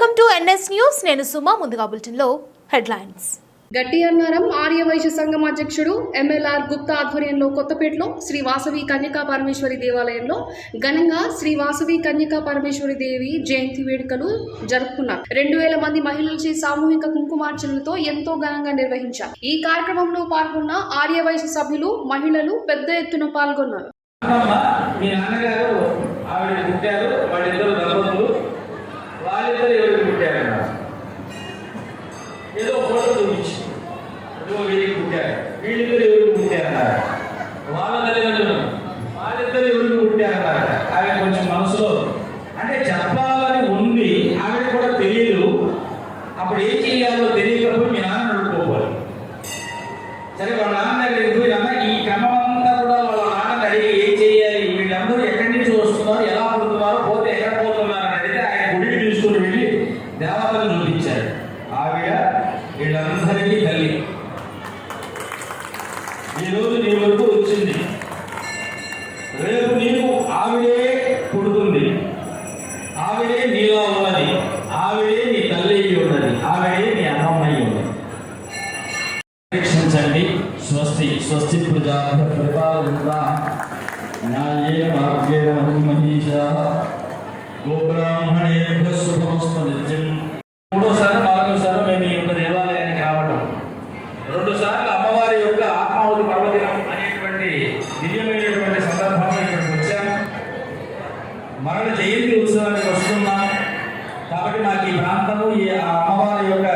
Welcome to NS news. నేను సుమా ముందుగా బులెటిన్లో హెడ్లైన్స్. గట్టి అన్నారం ఆర్య వైశ్య సంఘం అధ్యక్షుడు ఎంఎల్ఆర్ గుప్తా ఆధ్వర్యంలో కొత్తపేటలో శ్రీ వాసవి కన్యకా పరమేశ్వరి దేవాలయంలో ఘనంగా శ్రీ వాసవి కన్యకా పరమేశ్వరి దేవి జయంతి వేడుకలు జరుపుకున్నారు. రెండు వేల మంది మహిళలచే సామూహిక కుంకుమార్చనలతో ఎంతో ఘనంగా నిర్వహించారు. ఈ కార్యక్రమంలో పాల్గొన్న ఆర్య వైశ్య సభ్యులు మహిళలు పెద్ద ఎత్తున పాల్గొన్నారు. అమ్మమ్మ, మీ నాన్నగారు ఆవిడ పుట్టారు. పుట్టారు వీళ్ళిద్దరు ఎవరికి పుట్టారన్నారు వాళ్ళ తల్లిదండ్రులు వాళ్ళిద్దరు ఎవరికి పుట్టారన్నారు ఆమె కొంచెం మనసులో అంటే చెప్పాలని ఉంది. ఆమె కూడా తెలియదు అప్పుడు ఏం చేయాలో తెలియకపోతే మీ నాన్న అడుక్కోవాలి సరే వాళ్ళ నాన్న దగ్గరికి పోయి అన్న ఈ క్రమం అంతా కూడా వాళ్ళ నాన్న అడిగి ఏం చేయాలి? వీళ్ళందరూ ఎక్కడి నుంచి వస్తున్నారు? ఎలా పుడుతున్నారు? పోతే ఎక్కడ పోతున్నారు? అని అడిగితే ఆయన గుడికి తీసుకుని వెళ్ళి దేవతలు చూపించారు. ఆవిడ వీళ్ళందరికీ తల్లి ఈ రోజు నీ వరకు వచ్చింది. రేపు నీకు ఆవిడే పుడుతుంది. ఆవిడే నీలో ఉన్నది. ఆవిడే నీ తల్లి అయి ఉన్నది. ఆవిడే నీ అమ్మమ్మ ఉన్నది. రక్షించండి స్వస్తి స్వస్తి ప్రజా పరిపాలన న్యాయేన మార్గేణ మహిషా మరణ జయంతి ఉత్సవానికి వస్తున్నాం. కాబట్టి నాకు ఈ ప్రాంతము ఈ అమ్మవారి యొక్క